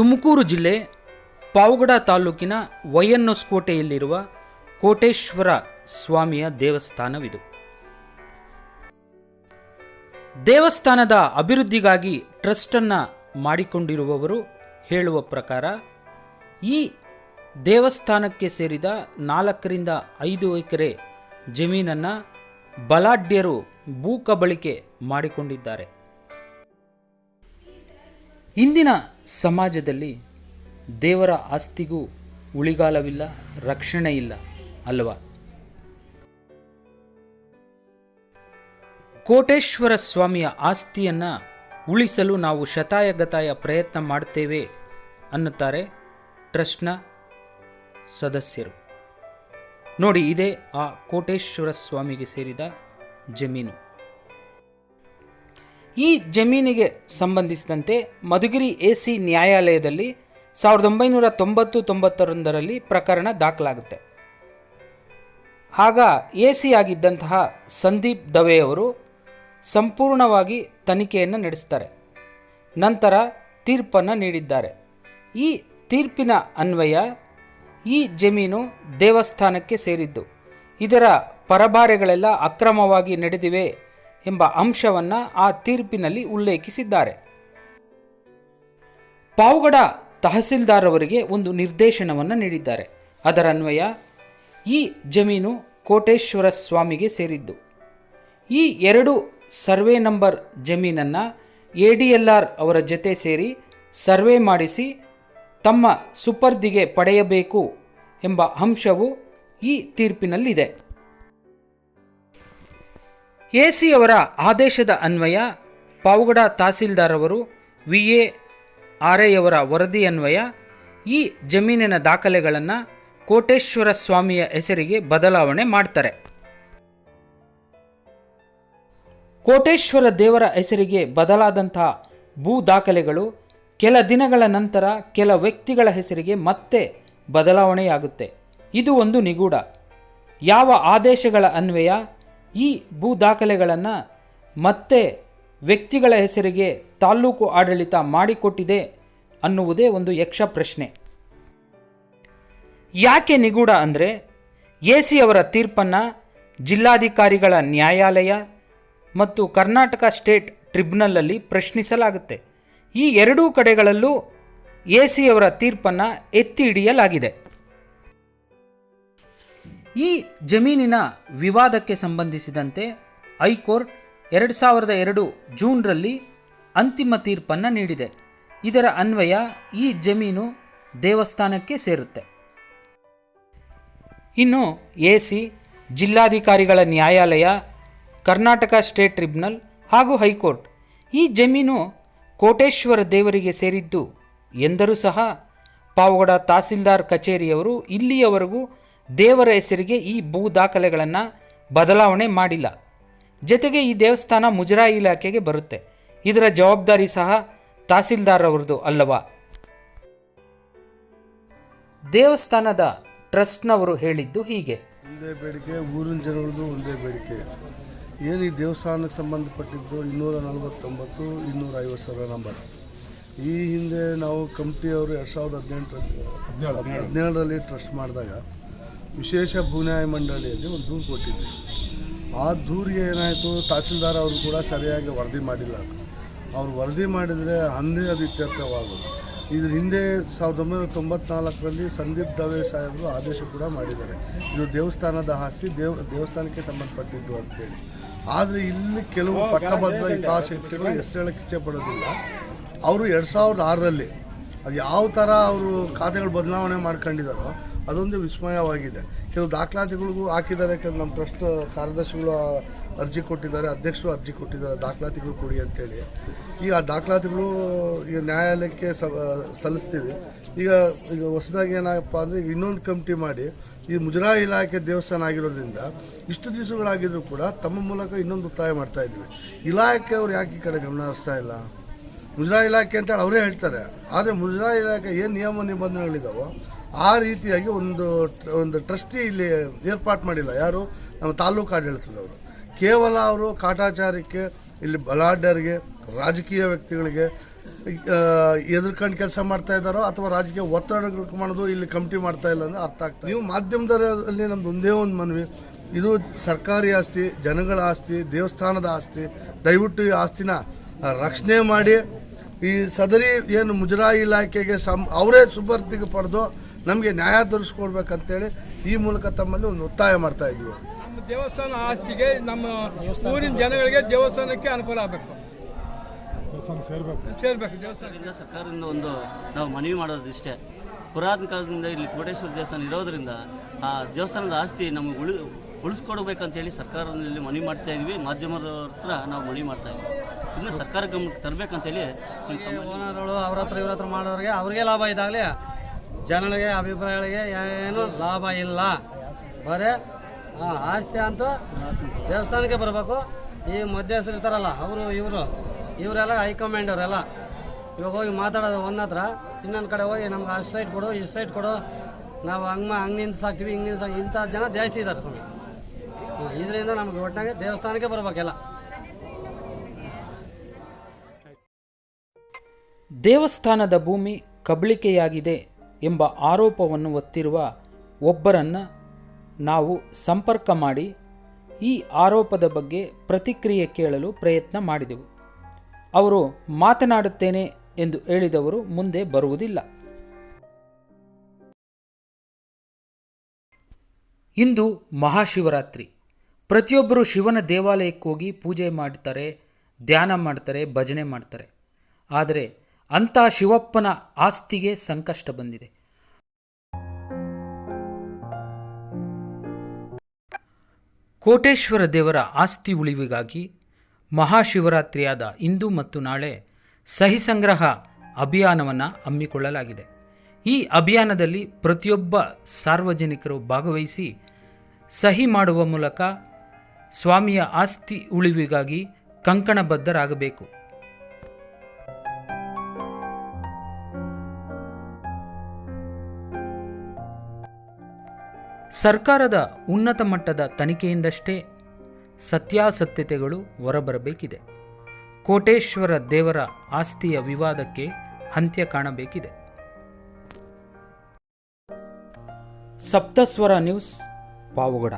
ತುಮಕೂರು ಜಿಲ್ಲೆ ಪಾವಗಡ ತಾಲೂಕಿನ ವೈಎನ್ಎಸ್ಕೋಟೆಯಲ್ಲಿರುವ ಕೋಟೇಶ್ವರ ಸ್ವಾಮಿಯ ದೇವಸ್ಥಾನವಿದು. ದೇವಸ್ಥಾನದ ಅಭಿವೃದ್ಧಿಗಾಗಿ ಟ್ರಸ್ಟನ್ನು ಮಾಡಿಕೊಂಡಿರುವವರು ಹೇಳುವ ಪ್ರಕಾರ, ಈ ದೇವಸ್ಥಾನಕ್ಕೆ ಸೇರಿದ ನಾಲ್ಕರಿಂದ ಐದು ಎಕರೆ ಜಮೀನನ್ನು ಬಲಾಢ್ಯರು ಭೂ ಕಬಳಿಕೆ ಮಾಡಿಕೊಂಡಿದ್ದಾರೆ. ಇಂದಿನ ಸಮಾಜದಲ್ಲಿ ದೇವರ ಆಸ್ತಿಗೂ ಉಳಿಗಾಲವಿಲ್ಲ, ರಕ್ಷಣೆ ಇಲ್ಲ ಅಲ್ವಾ? ಕೋಟೇಶ್ವರ ಸ್ವಾಮಿಯ ಆಸ್ತಿಯನ್ನು ಉಳಿಸಲು ನಾವು ಶತಾಯಗತಾಯ ಪ್ರಯತ್ನ ಮಾಡ್ತೇವೆ ಅನ್ನುತ್ತಾರೆ ಟ್ರಸ್ಟ್ನ ಸದಸ್ಯರು. ನೋಡಿ, ಇದೇ ಆ ಕೋಟೇಶ್ವರ ಸ್ವಾಮಿಗೆ ಸೇರಿದ ಜಮೀನು. ಈ ಜಮೀನಿಗೆ ಸಂಬಂಧಿಸಿದಂತೆ ಮಧುಗಿರಿ ಎ ಸಿ ನ್ಯಾಯಾಲಯದಲ್ಲಿ ಸಾವಿರದ ಒಂಬೈನೂರ ತೊಂಬತ್ತು ತೊಂಬತ್ತರೊಂದರಲ್ಲಿ ಪ್ರಕರಣ ದಾಖಲಾಗುತ್ತೆ. ಆಗ ಎ ಸಿ ಆಗಿದ್ದಂತಹ ಸಂದೀಪ್ ದವೆಯವರು ಸಂಪೂರ್ಣವಾಗಿ ತನಿಖೆಯನ್ನು ನಡೆಸ್ತಾರೆ. ನಂತರ ತೀರ್ಪನ್ನು ನೀಡಿದ್ದಾರೆ. ಈ ತೀರ್ಪಿನ ಅನ್ವಯ ಈ ಜಮೀನು ದೇವಸ್ಥಾನಕ್ಕೆ ಸೇರಿದ್ದು. ಇದರ ಪರಭಾರೆಗಳೆಲ್ಲ ಅಕ್ರಮವಾಗಿ ನಡೆದಿವೆ ಎಂಬ ಅಂಶವನ್ನು ಆ ತೀರ್ಪಿನಲ್ಲಿ ಉಲ್ಲೇಖಿಸಿದ್ದಾರೆ. ಪಾವಗಡ ತಹಸೀಲ್ದಾರ್ ಅವರಿಗೆ ಒಂದು ನಿರ್ದೇಶನವನ್ನು ನೀಡಿದ್ದಾರೆ. ಅದರನ್ವಯ ಈ ಜಮೀನು ಕೋಟೇಶ್ವರ ಸ್ವಾಮಿಗೆ ಸೇರಿದ್ದು. ಈ ಎರಡು ಸರ್ವೆ ನಂಬರ್ ಜಮೀನನ್ನು ಎ ಡಿ ಎಲ್ ಆರ್ ಅವರ ಜೊತೆ ಸೇರಿ ಸರ್ವೆ ಮಾಡಿಸಿ ತಮ್ಮ ಸುಪರ್ದಿಗೆ ಪಡೆಯಬೇಕು ಎಂಬ ಅಂಶವು ಈ ತೀರ್ಪಿನಲ್ಲಿದೆ. ಎ ಸಿ ಅವರ ಆದೇಶದ ಅನ್ವಯ, ಪಾವಗಡ ತಹಸೀಲ್ದಾರ್ ಅವರು ವಿ ಎ ಆರ್ ಐಯವರ ವರದಿ ಅನ್ವಯ, ಈ ಜಮೀನಿನ ದಾಖಲೆಗಳನ್ನು ಕೋಟೇಶ್ವರ ಸ್ವಾಮಿಯ ಹೆಸರಿಗೆ ಬದಲಾವಣೆ ಮಾಡ್ತಾರೆ. ಕೋಟೇಶ್ವರ ದೇವರ ಹೆಸರಿಗೆ ಬದಲಾದಂಥ ಭೂ ದಾಖಲೆಗಳು ಕೆಲ ದಿನಗಳ ನಂತರ ಕೆಲ ವ್ಯಕ್ತಿಗಳ ಹೆಸರಿಗೆ ಮತ್ತೆ ಬದಲಾವಣೆಯಾಗುತ್ತೆ. ಇದು ಒಂದು ನಿಗೂಢ. ಯಾವ ಆದೇಶಗಳ ಅನ್ವಯ ಈ ಭೂ ದಾಖಲೆಗಳನ್ನು ಮತ್ತೆ ವ್ಯಕ್ತಿಗಳ ಹೆಸರಿಗೆ ತಾಲ್ಲೂಕು ಆಡಳಿತ ಮಾಡಿಕೊಟ್ಟಿದೆ ಅನ್ನುವುದೇ ಒಂದು ಯಕ್ಷ ಪ್ರಶ್ನೆ. ಯಾಕೆ ನಿಗೂಢ ಅಂದರೆ ಎ ಸಿ ಅವರ ತೀರ್ಪನ್ನು ಜಿಲ್ಲಾಧಿಕಾರಿಗಳ ನ್ಯಾಯಾಲಯ ಮತ್ತು ಕರ್ನಾಟಕ ಸ್ಟೇಟ್ ಟ್ರಿಬ್ಯುನಲಲ್ಲಿ ಪ್ರಶ್ನಿಸಲಾಗುತ್ತೆ. ಈ ಎರಡೂ ಕಡೆಗಳಲ್ಲೂ ಎ ಸಿಯವರ ತೀರ್ಪನ್ನು ಎತ್ತಿ ಹಿಡಿಯಲಾಗಿದೆ. ಈ ಜಮೀನಿನ ವಿವಾದಕ್ಕೆ ಸಂಬಂಧಿಸಿದಂತೆ ಹೈಕೋರ್ಟ್ ಎರಡು ಸಾವಿರದ ಎರಡು ಜೂನ್ರಲ್ಲಿ ಅಂತಿಮ ತೀರ್ಪನ್ನು ನೀಡಿದೆ. ಇದರ ಅನ್ವಯ ಈ ಜಮೀನು ದೇವಸ್ಥಾನಕ್ಕೆ ಸೇರುತ್ತೆ. ಇನ್ನು ಎ ಸಿ, ಜಿಲ್ಲಾಧಿಕಾರಿಗಳ ನ್ಯಾಯಾಲಯ, ಕರ್ನಾಟಕ ಸ್ಟೇಟ್ ಟ್ರಿಬ್ಯುನಲ್ ಹಾಗೂ ಹೈಕೋರ್ಟ್ ಈ ಜಮೀನು ಕೋಟೇಶ್ವರ ದೇವರಿಗೆ ಸೇರಿದ್ದು ಎಂದರೂ ಸಹ ಪಾವಗಡ ತಹಸೀಲ್ದಾರ್ ಕಚೇರಿಯವರು ಇಲ್ಲಿಯವರೆಗೂ ದೇವರ ಹೆಸರಿಗೆ ಈ ಭೂ ದಾಖಲೆಗಳನ್ನು ಬದಲಾವಣೆ ಮಾಡಿಲ್ಲ. ಜೊತೆಗೆ ಈ ದೇವಸ್ಥಾನ ಮುಜರಾಯಿ ಇಲಾಖೆಗೆ ಬರುತ್ತೆ. ಇದರ ಜವಾಬ್ದಾರಿ ಸಹ ತಹಸೀಲ್ದಾರ್ ಅವರದು ಅಲ್ಲವಾ? ದೇವಸ್ಥಾನದ ಟ್ರಸ್ಟ್ನವರು ಹೇಳಿದ್ದು ಹೀಗೆ. ಒಂದೇ ಬೇಡಿಕೆ, ಊರಿನ ಜನರದ್ದು ಒಂದೇ ಬೇಡಿಕೆ. ಏನು ಈ ದೇವಸ್ಥಾನಕ್ಕೆ ಸಂಬಂಧಪಟ್ಟಿದ್ದು ಇನ್ನೂರ ನಲವತ್ತೊಂಬತ್ತು, ಇನ್ನೂರ ಐವತ್ತು ಸಾವಿರ ನಂಬರ್. ಈ ಹಿಂದೆ ನಾವು ಕಂಪ್ನಿಯವರು ಎರಡು ಸಾವಿರದ ಹದಿನೆಂಟರಲ್ಲಿ, ಹದಿನೇಳರಲ್ಲಿ ಟ್ರಸ್ಟ್ ಮಾಡಿದಾಗ ವಿಶೇಷ ಭೂನ್ಯಾಯ ಮಂಡಳಿಯಲ್ಲಿ ಒಂದು ದೂರು ಕೊಟ್ಟಿದ್ದೆ. ಆ ದೂರಿಗೆ ಏನಾಯಿತು ತಹಸೀಲ್ದಾರ್ ಅವರು ಕೂಡ ಸರಿಯಾಗಿ ವರದಿ ಮಾಡಿಲ್ಲ. ಅವ್ರು ವರದಿ ಮಾಡಿದರೆ ಅಂದೇ ಅದು ಇತ್ಯರ್ಥವಾಗೋದು. ಇದ್ರ ಹಿಂದೆ ಸಾವಿರದ ಒಂಬೈನೂರ ತೊಂಬತ್ನಾಲ್ಕರಲ್ಲಿ ಸಂದೀಪ್ ದವೆ ಸಾಹೇಬರು ಆದೇಶ ಕೂಡ ಮಾಡಿದ್ದಾರೆ. ಇದು ದೇವಸ್ಥಾನದ ಆಸ್ತಿ ದೇವ ದೇವಸ್ಥಾನಕ್ಕೆ ಸಂಬಂಧಪಟ್ಟಿದ್ದು ಅಂತೇಳಿ. ಆದರೆ ಇಲ್ಲಿ ಕೆಲವು ಪಟ್ಟಭದ್ರ ಹಿತಾಸಕ್ತಿಗಳು ಹೆಸರು ಹೇಳಕ್ಕೆ ಇಚ್ಛೆ ಪಡೋದಿಲ್ಲ. ಅವರು ಎರಡು ಸಾವಿರದ ಆರರಲ್ಲಿ ಅದು ಯಾವ ಥರ ಅವರು ಖಾತೆಗಳು ಬದಲಾವಣೆ ಮಾಡ್ಕೊಂಡಿದ್ದಾರೋ ಅದೊಂದು ವಿಸ್ಮಯವಾಗಿದೆ. ಕೆಲವು ದಾಖಲಾತಿಗಳಿಗೂ ಹಾಕಿದ್ದಾರೆ, ಕೆಲವು ನಮ್ಮ ಟ್ರಸ್ಟ್ ಕಾರ್ಯದರ್ಶಿಗಳು ಅರ್ಜಿ ಕೊಟ್ಟಿದ್ದಾರೆ, ಅಧ್ಯಕ್ಷರು ಅರ್ಜಿ ಕೊಟ್ಟಿದ್ದಾರೆ, ದಾಖಲಾತಿಗಳು ಕೊಡಿ ಅಂತೇಳಿ. ಈಗ ಆ ದಾಖಲಾತಿಗಳು ಈಗ ನ್ಯಾಯಾಲಯಕ್ಕೆ ಸಲ್ಲಿಸ್ತೀವಿ. ಈಗ ಈಗ ಹೊಸದಾಗಿ ಏನಪ್ಪ ಅಂದರೆ ಈಗ ಇನ್ನೊಂದು ಕಮಿಟಿ ಮಾಡಿ, ಈ ಮುಜರಾ ಇಲಾಖೆ ದೇವಸ್ಥಾನ ಆಗಿರೋದ್ರಿಂದ ಇಷ್ಟು ದಿವಸಗಳಾಗಿದ್ರು ಕೂಡ ತಮ್ಮ ಮೂಲಕ ಇನ್ನೊಂದು ಒತ್ತಾಯ ಮಾಡ್ತಾ ಇಲಾಖೆ ಇಲಾಖೆಯವರು ಯಾಕೆ ಈ ಕಡೆ ಗಮನ ಹರಿಸ್ತಾ ಇಲ್ಲ? ಮುಜರಾಯಿ ಇಲಾಖೆ ಅಂತೇಳಿ ಅವರೇ ಹೇಳ್ತಾರೆ. ಆದರೆ ಮುಜರಾ ಇಲಾಖೆ ಏನು ನಿಯಮ ನಿಬಂಧನೆಗಳಿದಾವೋ ಆ ರೀತಿಯಾಗಿ ಒಂದು ಒಂದು ಟ್ರಸ್ಟಿ ಇಲ್ಲಿ ಏರ್ಪಾಟ್ ಮಾಡಿಲ್ಲ. ಯಾರು? ನಮ್ಮ ತಾಲೂಕು ಆಡಳಿತದವರು. ಕೇವಲ ಅವರು ಕಾಟಾಚಾರಕ್ಕೆ, ಇಲ್ಲಿ ಬಲಾಢ್ಯರಿಗೆ, ರಾಜಕೀಯ ವ್ಯಕ್ತಿಗಳಿಗೆ ಎದುರ್ಕೊಂಡು ಕೆಲಸ ಮಾಡ್ತಾ ಇದ್ದಾರೋ ಅಥವಾ ರಾಜಕೀಯ ಒತ್ತಡಗಳು ಮಾಡೋದು ಇಲ್ಲಿ ಕಮಿಟಿ ಮಾಡ್ತಾ ಇಲ್ಲ ಅಂದ್ರೆ ಅರ್ಥ ಆಗ್ತದೆ ನೀವು ಮಾಧ್ಯಮದಲ್ಲಿ ನಮ್ದು ಒಂದೇ ಒಂದು ಮನವಿ. ಇದು ಸರ್ಕಾರಿ ಆಸ್ತಿ, ಜನಗಳ ಆಸ್ತಿ, ದೇವಸ್ಥಾನದ ಆಸ್ತಿ, ದಯವಿಟ್ಟು ಈ ಆಸ್ತಿನ ರಕ್ಷಣೆ ಮಾಡಿ ಈ ಸದರಿ ಏನು ಮುಜರಾಯಿ ಇಲಾಖೆಗೆ ಸಂ ಅವರೇ ಸುಪರ್ದಿಗೆ ಪಡೆದು ನಮಗೆ ನ್ಯಾಯ ದೊರಕಿಸ್ಕೊಡ್ಬೇಕಂತೇಳಿ ಈ ಮೂಲಕ ತಮ್ಮಲ್ಲಿ ಒಂದು ಒತ್ತಾಯ ಮಾಡ್ತಾ ಇದ್ದೀವಿ. ನಮ್ಮ ದೇವಸ್ಥಾನ ಆಸ್ತಿಗೆ ನಮ್ಮ ಊರಿನ ಜನಗಳಿಗೆ ದೇವಸ್ಥಾನಕ್ಕೆ ಅನುಕೂಲ ಆಗಬೇಕು. ಸೇರ್ಬೇಕು. ದೇವಸ್ಥಾನದಿಂದ ಸರ್ಕಾರದಿಂದ ಒಂದು ನಾವು ಮನವಿ ಮಾಡೋದು ಇಷ್ಟೇ ಪುರಾತನ ಕಾಲದಿಂದ ಇಲ್ಲಿ ಕೋಟೇಶ್ವರ ದೇವಸ್ಥಾನ ಇರೋದ್ರಿಂದ ಆ ದೇವಸ್ಥಾನದ ಆಸ್ತಿ ನಮಗೆ ಉಳಿ ಉಳಿಸ್ಕೊಡ್ಬೇಕಂತೇಳಿ ಸರ್ಕಾರದಲ್ಲಿ ಮನವಿ ಮಾಡ್ತಾ ಇದ್ವಿ. ಮಾಧ್ಯಮದ ಹತ್ರ ನಾವು ಮನವಿ ಮಾಡ್ತಾ ಇದ್ವಿ. ಇನ್ನು ಸರ್ಕಾರ ಗಮನಕ್ಕೆ ತರಬೇಕಂತೇಳಿ ಓನರ್ಗಳು ಅವ್ರ ಹತ್ರ ಇವ್ರ ಹತ್ರ ಮಾಡೋರಿಗೆ ಅವ್ರಿಗೆ ಲಾಭ ಇದ್ದಾಗಲಿ ಜನರಿಗೆ ಅಭಿಪ್ರಾಯಗಳಿಗೆ ಏನು ಲಾಭ ಇಲ್ಲ. ಬರೇ ಆ, ಆಸ್ತಿ ಅಂತೂ ದೇವಸ್ಥಾನಕ್ಕೆ ಬರಬೇಕು. ಈ ಮಧ್ಯಸ್ಥರು ಇರ್ತಾರಲ್ಲ ಅವರು ಇವರು ಇವರೆಲ್ಲ ಹೈಕಮಾಂಡ್ ಅವರೆಲ್ಲ ಇವಾಗ ಹೋಗಿ ಮಾತಾಡೋದು ಒಂದ್ ಹತ್ರ ಇನ್ನೊಂದು ಕಡೆ ಹೋಗಿ ನಮ್ಗೆ ಅಷ್ಟು ಸೈಟ್ ಕೊಡು ಇಷ್ಟು ಸೈಟ್ ಕೊಡು. ನಾವು ಹಂಗೆ ಹಂಗೆ ಸಾಕ್ತೀವಿ ಹಿಂಗೆ ನಿಂತ ಇಂಥ ಜನ ಜಾಸ್ತಿ ಇದ್ದಾರೆ ಸ್ವಾಮಿ. ಇದರಿಂದ ನಮ್ಗೆ ಒಟ್ಟಾಗೆ ದೇವಸ್ಥಾನಕ್ಕೆ ಬರ್ಬೇಕೆಲ್ಲ. ದೇವಸ್ಥಾನದ ಭೂಮಿ ಕಬಳಿಕೆಯಾಗಿದೆ ಎಂಬ ಆರೋಪವನ್ನು ಹೊತ್ತಿರುವ ಒಬ್ಬರನ್ನು ನಾವು ಸಂಪರ್ಕ ಮಾಡಿ ಈ ಆರೋಪದ ಬಗ್ಗೆ ಪ್ರತಿಕ್ರಿಯೆ ಕೇಳಲು ಪ್ರಯತ್ನ ಮಾಡಿದೆವು. ಅವರು ಮಾತನಾಡುತ್ತೇನೆ ಎಂದು ಹೇಳಿದವರು ಮುಂದೆ ಬರುವುದಿಲ್ಲ. ಇಂದು ಮಹಾಶಿವರಾತ್ರಿ. ಪ್ರತಿಯೊಬ್ಬರು ಶಿವನ ದೇವಾಲಯಕ್ಕೆ ಹೋಗಿ ಪೂಜೆ ಮಾಡ್ತಾರೆ, ಧ್ಯಾನ ಮಾಡ್ತಾರೆ, ಭಜನೆ ಮಾಡ್ತಾರೆ. ಆದರೆ ಅಂಥ ಶಿವಪ್ಪನ ಆಸ್ತಿಗೆ ಸಂಕಷ್ಟ ಬಂದಿದೆ. ಕೋಟೇಶ್ವರ ದೇವರ ಆಸ್ತಿ ಉಳಿವಿಗಾಗಿ ಮಹಾಶಿವರಾತ್ರಿಯಾದ ಇಂದು ಮತ್ತು ನಾಳೆ ಸಹಿ ಸಂಗ್ರಹ ಅಭಿಯಾನವನ್ನು ಹಮ್ಮಿಕೊಳ್ಳಲಾಗಿದೆ. ಈ ಅಭಿಯಾನದಲ್ಲಿ ಪ್ರತಿಯೊಬ್ಬ ಸಾರ್ವಜನಿಕರು ಭಾಗವಹಿಸಿ ಸಹಿ ಮಾಡುವ ಮೂಲಕ ಸ್ವಾಮಿಯ ಆಸ್ತಿ ಉಳಿವಿಗಾಗಿ ಕಂಕಣಬದ್ಧರಾಗಬೇಕು. ಸರ್ಕಾರದ ಉನ್ನತ ಮಟ್ಟದ ತನಿಖೆಯಿಂದಷ್ಟೇ ಸತ್ಯಾಸತ್ಯತೆಗಳು ಹೊರಬರಬೇಕಿದೆ. ಕೋಟೇಶ್ವರ ದೇವರ ಆಸ್ತಿಯ ವಿವಾದಕ್ಕೆ ಅಂತ್ಯ ಕಾಣಬೇಕಿದೆ. ಸಪ್ತಸ್ವರ ನ್ಯೂಸ್, ಪಾವಗಡ.